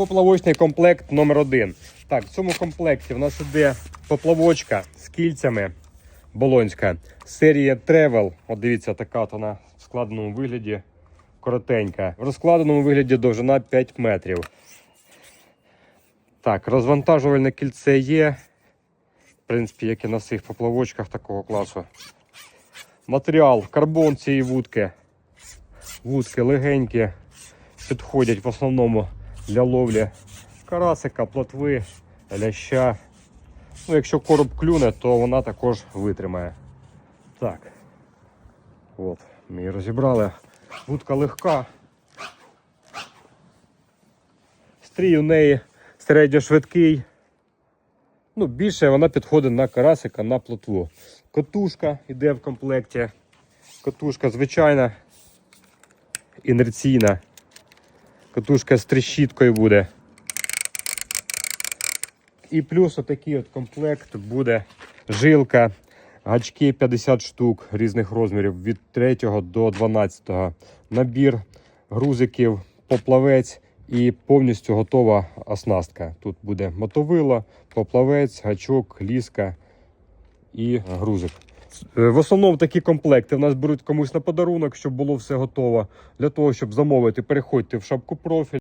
Поплавочний комплект номер 1 Так, в цьому комплекті в нас іде поплавочка з кільцями болонська. Серія Travel. От дивіться, така от вона в складеному вигляді коротенька. В розкладеному вигляді довжина 5 метрів. Так, розвантажувальне кільце є. В принципі, як і на всіх поплавочках такого класу. Матеріал, карбон цієї вудки. Вудки легенькі, підходять в основному для ловлі карасика, плотви, ляща. Ну, якщо короб клюне, то вона також витримає. Так. От, ми її розібрали. Вудка легка. Стрій у неї середньошвидкий. Ну, більше вона підходить на карасика, на плотву. Котушка йде в комплекті. Котушка звичайна, інерційна. Катушка з трещіткою буде. І плюс отакий от комплект буде жилка, гачки 50 штук різних розмірів від 3 до 12. Набір грузиків, поплавець і повністю готова оснастка. Тут буде мотовило, поплавець, гачок, ліска і грузик. Е, В основному такі комплекти в нас беруть комусь на подарунок, щоб було все готово. Для того, щоб замовити, переходьте в шапку профіль.